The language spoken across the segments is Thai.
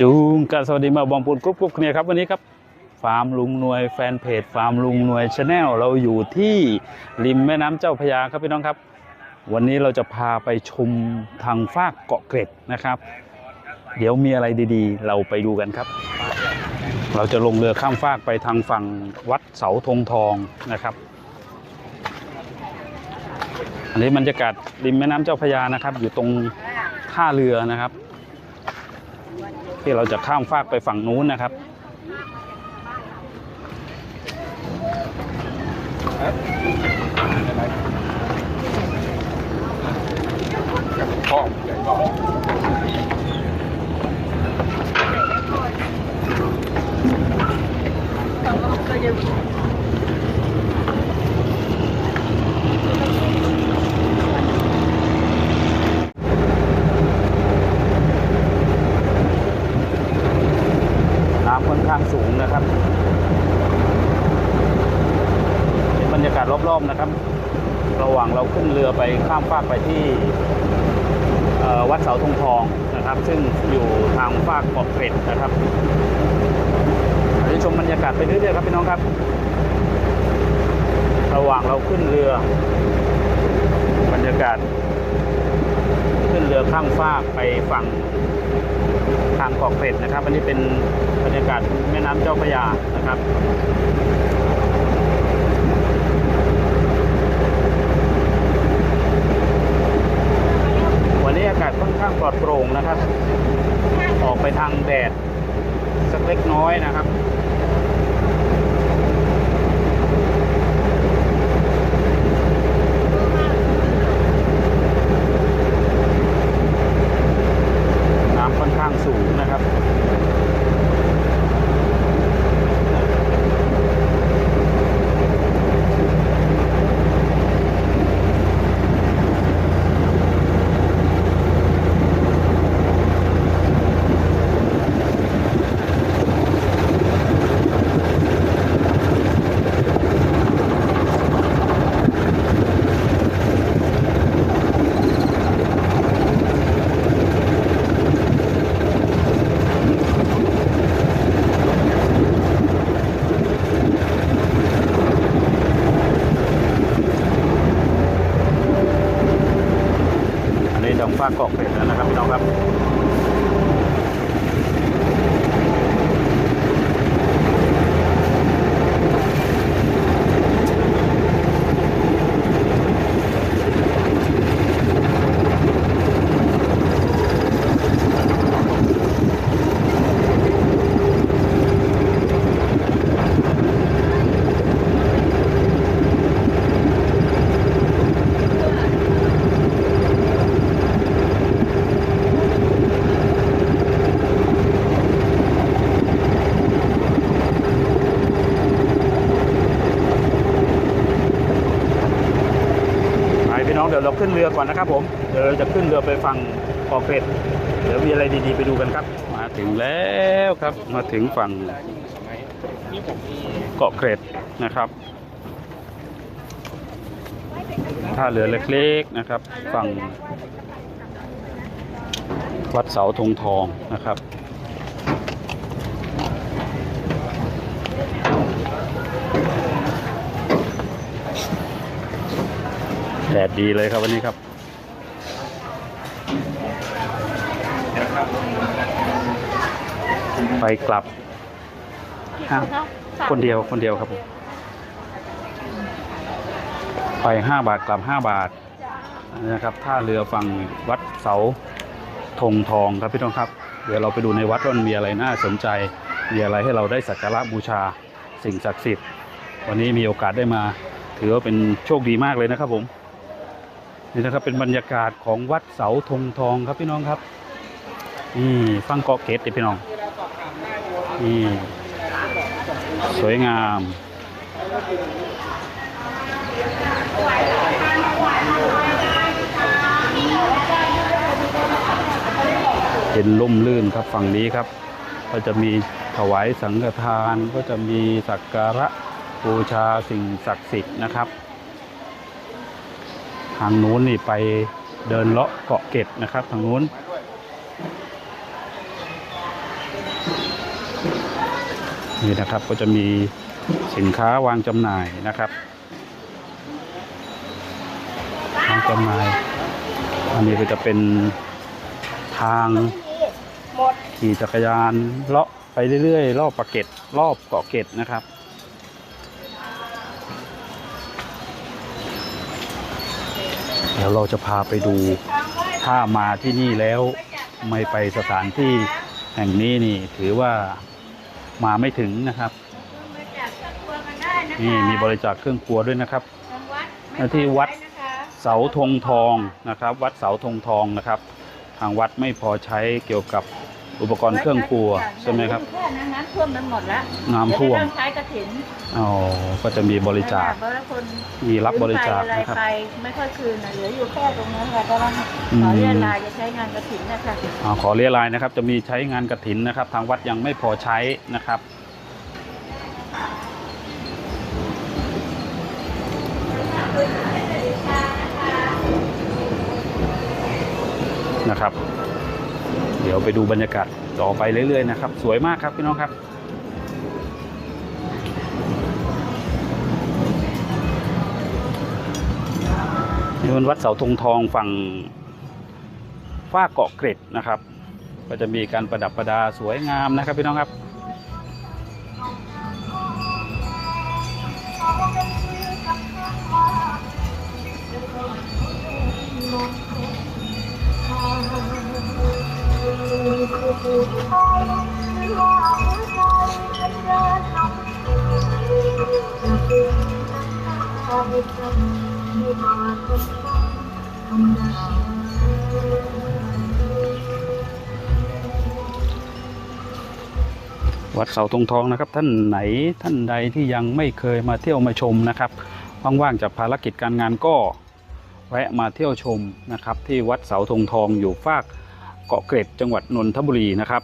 จูงกันสวัสดีมาบองปูนกรุ๊ปกรุ๊ปเนี่ยครับวันนี้ครับฟาร์มลุงหน่วยแฟนเพจฟาร์มลุงหน่วยชาแนลเราอยู่ที่ริมแม่น้ำเจ้าพระยาครับพี่น้องครับ วันนี้เราจะพาไปชมทางฟากเกาะเกร็ดนะครับ เดี๋ยวมีอะไรดีๆ เราไปดูกันครับ เราจะลงเรือข้ามฟากไปทางฝั่งวัดเสาธงทองนะครับอันนี้บรรยากาศริมแม่น้ำเจ้าพระยานะครับ อยู่ตรงท่าเรือนะครับ ที่เราจะข้ามฟากไปฝั่งนู้นนะครับพ่อใหญ่บอก น้ำค่อนข้างสูงนะครับเป็นบรรยากาศรอบๆนะครับ ระหว่างเราขึ้นเรือไปข้ามฟากไปที่วัดเสาธงทองนะครับ ซึ่งอยู่ทางฟากเกาะเกร็ดนะครับอันนี้ชมบรรยากาศไปเรื่อยๆครับพี่น้องครับ ระหว่างเราขึ้นเรือบรรยากาศ ขึ้นเรือข้ามฟากไปฝั่งทางเกาะเกร็ดนะครับ อันนี้เป็นบรรยากาศแม่น้ำเจ้าพระยานะครับวันนี้อากาศค่อนข้างปลอดโปร่งนะครับ ออกไปทางแดดสักเล็กน้อยนะครับ น้ำค่อนข้าง สูงนะครับ อันนี้ดังฟ้ากเกาะเกร็ดแล้วนะครับพี่น้องครับ ไปพี่น้องเดี๋ยวเรา ขึ้นเรือก่อนนะครับผมเดี๋ยวเราจะขึ้นเรือไปฝั่งเกาะเกร็ดเดี๋ยวมีอะไรดีๆไปดูกันครับ มาถึงแล้วครับ มาถึงฝั่งเกาะเกร็ดนะครับท่าเรือเล็กๆนะครับ ฝั่งวัดเสาธงทองนะครับ แดดดีเลยครับวันนี้ครับไปกลับห้าคนเดียวคนเดียวครับผมไปห้าบาทกลับห้าบาทนะครับท่าเรือฝั่งวัดเสาธงทองครับพี่น้องครับ เดี๋ยวเราไปดูในวัดว่ามันมีอะไรน่าสนใจ มีอะไรให้เราได้สักการะบูชาสิ่งศักดิ์สิทธิ์ วันนี้มีโอกาสได้มา ถือว่าเป็นโชคดีมากเลยนะครับผม นี่นะครับเป็นบรรยากาศของวัดเสาธงทองครับพี่น้องครับนี่ฟังเกาะเกตดิพี่น้องนี่สวยงามเป็นล่มลื่นครับฝั่งนี้ครับ ก็จะมีถวายสังฆทานก็จะมีสักการะบูชาสิ่งศักดิ์สิทธิ์นะครับ ทางนู้นนี่ไปเดินเลาะเกาะเก็ดนะครับทางนู้น นี่นะครับก็จะมีสินค้าวางจำหน่ายนะครับวางจำหน่าย อันนี้ก็จะเป็นทางขี่จักรยานเลาะไปเรื่อยๆ รอบปะเก็ดรอบเกาะเก็ดนะครับ ดี๋ยวเราจะพาไปดูถ้ามาที่นี่แล้วไม่ไปสถานที่แห่งนี้นี่ถือว่ามาไม่ถึงนะครับมาจากครอบครัวกันได้นะคะนี่มีบริจาคเครื่องครัวด้วยนะครับทางวัดหน้าที่วัดนะคะเสาธงทองนะครับ วัดเสาธงทองนะครับ ทางวัดไม่พอใช้เกี่ยวกับ อุปกรณ์เครื่องครัวใช่ไหมครับ แค่นั้นน้ำท่วมมันหมดแล้วน้ำท่วม เดี๋ยจะเริ่ใช้กระถินอ๋อก็จะมีบริจาค เพราะว่าคนมีรับบริจาคอะไรนะครับ ไปไม่ค่อยคืนน่ะเหลืออยู่แค่ตรงนั้นค่ะกำลังอืมขอเรียนลายจะใช้งานกระถินนะคะ อาขอเรียรายนะครับ จะมีใช้งานกระถินนะครับ ทางวัดยังไม่พอใช้นะครับ นะครับ เดี๋ยวไปดูบรรยากาศต่อไปเรื่อยๆนะครับ สวยมากครับพี่น้องครับนี่เป็นวัดเสาธงทองฝั่งฝ้าเกาะเกร็ดนะครับ ก็จะมีการประดับประดาสวยงามนะครับพี่น้องครับ วัดเสาธงทองนะครับ ท่านไหนท่านใดที่ยังไม่เคยมาเที่ยวมาชมนะครับว่างๆจากภารกิจการงานก็แวะมาเที่ยวชมนะครับ ที่วัดเสาธงทองอยู่ฝาก เกาะเกร็ดจังหวัดนนทบุรีนะครับ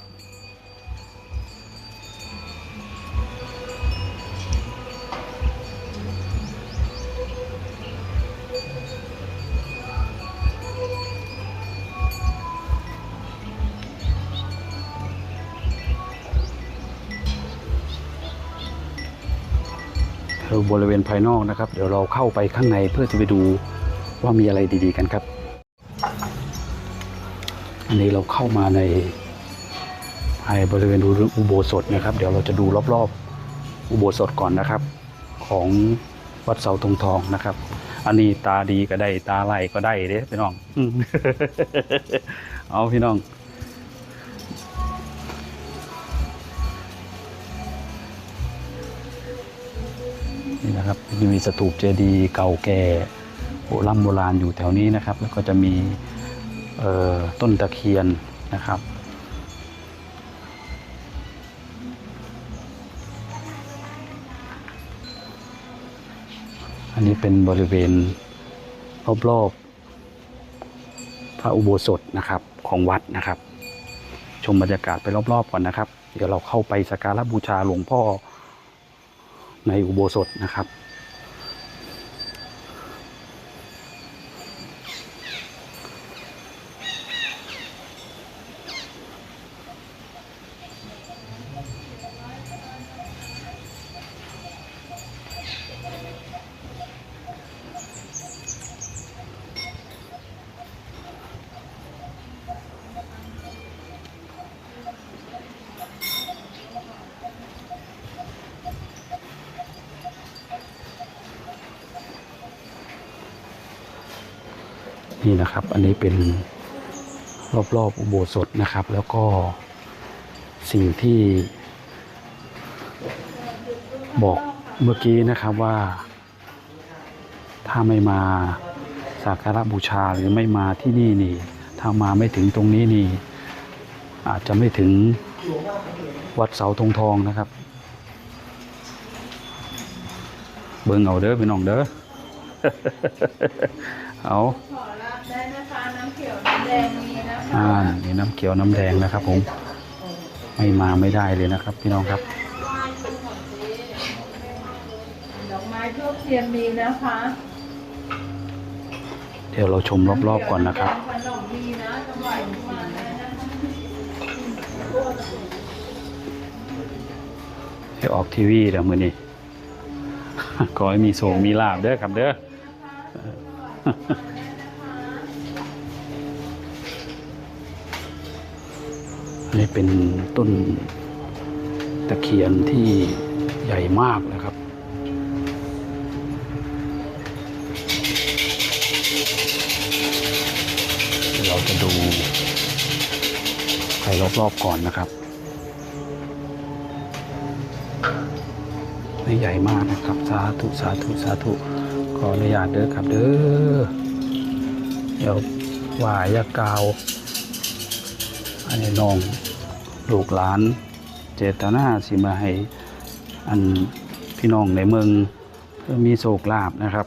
คือบริเวณภายนอกนะครับ เดี๋ยวเราเข้าไปข้างในเพื่อจะไปดูว่ามีอะไรดีๆกันครับ อันนี้เราเข้ามาในภายบริเวณอุโบสถนะครับ เดี๋ยวเราจะดูรอบๆ อุโบสถก่อนนะครับ ของวัดเสาธงทองนะครับ อันนี้ตาดีก็ได้ตาไล่ก็ได้เด้พี่น้องอืมเอาพี่น้องนี่นะครับมีสถูปเจดีย์เก่าแก่โบราณโบราณอยู่แถวนี้นะครับ แล้วก็จะมี ต้นตะเคียนนะครับ อันนี้เป็นบริเวณรอบๆพระอุโบสถนะครับของวัดนะครับ ชมบรรยากาศไปรอบๆก่อนนะครับ เดี๋ยวเราเข้าไปสักการะบูชาหลวงพ่อในอุโบสถนะครับ นี่นะครับ อันนี้เป็นรอบๆอุโบสถนะครับ แล้วก็สิ่งที่บอกเมื่อกี้นะครับว่า ถ้าไม่มาสักการะบูชาหรือไม่มาที่นี่นี่ ถ้ามาไม่ถึงตรงนี้นี่ อาจจะไม่ถึงวัดเสาธงทองนะครับ เบิ่งเอาเด้อพี่น้องเด้อ เอา อ่านี่น้ำเขียวน้ำแดงนะครับ ผม ไม่มาไม่ได้เลยนะครับ พี่น้องครับดอกไม้ทูบเทียนมีนะคะเดี๋ยวเราชมรอบๆก่อนนะครับ ขนมมีนะจังหวัดมีนะนให้ออกทีวีเดี๋ยวมือนี้ขอให้มีโศกมีลาบเด้อครับเด้อ อันนี้เป็นต้นตะเคียนที่ใหญ่มากนะครับ เราจะดูใครรอบๆก่อนนะครับนี่ใหญ่มากนะครับ สาธุ สาธุ สาธุ ขออนุญาตเด้อครับเด้อ เดี๋ยววายากาว อันนี้น้องลูกหลาน เจตนาสิมาให้อันพี่น้องในเมืองเพื่อมีโศกลาบนะครับ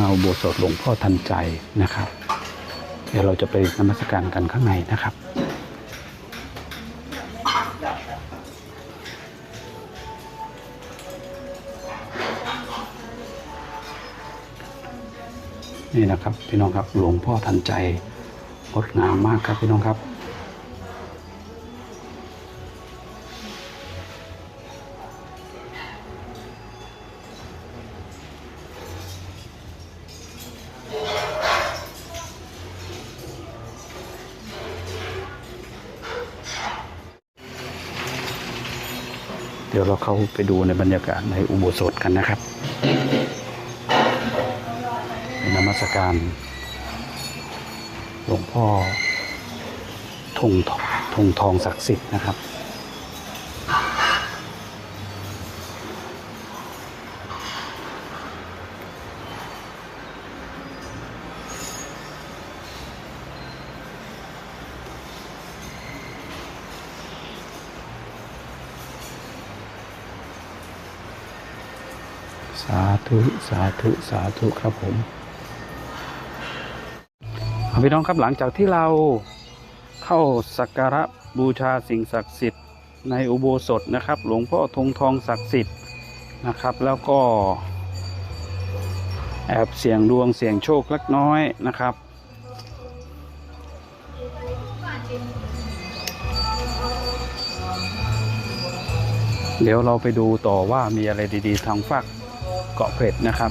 อาโบสถ์หลวงพ่อทันใจนะครับ เดี๋ยวเราจะไปนมัสการกันข้างในนะครับนี่นะครับพี่น้องครับหลวงพ่อทันใจงดงามมากครับพี่น้องครับ ดี๋ยวเราเข้าไปดูในบรรยากาศในอุโบสถกันนะครับในนมัสการหลวงพ่อธงทองธงทองศักดิ์สิทธิ์นะครับ สา ธุสาธุสาธุครับผมพี่น้องครับหลังจากที่เราเข้าสักการะบูชาสิ่งศักดิ์สิทธิ์ในอุโบสถนะครับ หลวงพ่อธงทองศักดิ์สิทธิ์นะครับ แล้วก็ แอบเสียงดวงเสียงโชคเล็กน้อยนะครับ เดี๋ยวเราไปดูต่อว่ามีอะไรดี ๆ ทางฝัก เกาะเกร็ดนะครับ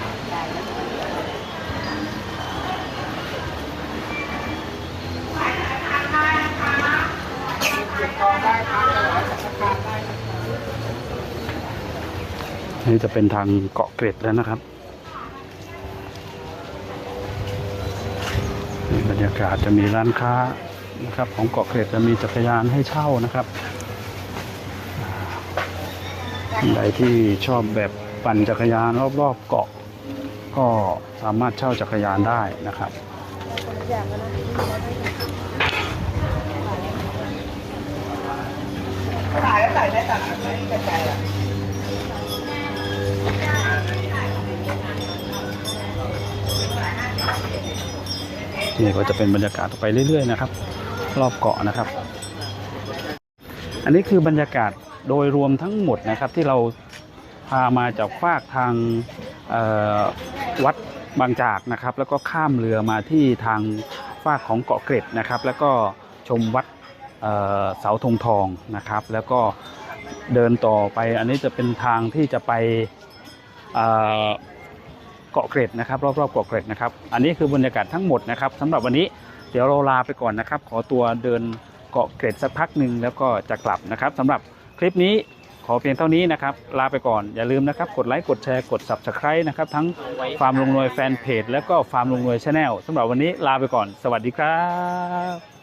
นี่จะเป็นทางเกาะเกร็ดแล้วนะครับบรรยากาศจะมีร้านค้านะครับ ของเกาะเกร็ดจะมีจักรยานให้เช่านะครับอ่าท่านใดที่ชอบแบบปั่นจักรยานรอบๆเกาะ ก็สามารถเช่าจักรยานได้นะครับใส่ก็ใส่ได้แต่กระจายแหละ นี่ก็จะเป็นบรรยากาศไปเรื่อย ๆ นะครับ รอบเกาะนะครับ อันนี้คือบรรยากาศโดยรวมทั้งหมดนะครับที่เราพามาจากฝากทางวัดบางจากนะครับ แล้วก็ข้ามเรือมาที่ทางฝากของเกาะเกร็ดนะครับ แล้วก็ชมวัดเสาธงทองนะครับ แล้วก็เดินต่อไปอันนี้จะเป็นทางที่จะไปอ่อ เกาะเกร็ดนะครับรอบๆเกาะเกร็ดนะครับอันนี้คือบรรยากาศทั้งหมดนะครับสำหรับวันนี้เดี๋ยวเราลาไปก่อนนะครับ ขอตัวเดินเกาะเกร็ดสักพักหนึ่งแล้วก็จะกลับนะครับสำหรับคลิปนี้ขอเพียงเท่านี้นะครับ ลาไปก่อนอย่าลืมนะครับ กดไลค์กดแชร์กด subscribe นะครับ ทั้งฟาร์มลงนวยแฟนเพจแล้วก็ฟาร์มลงนวยชาแนลสำหรับวันนี้ลาไปก่อน สวัสดีครับ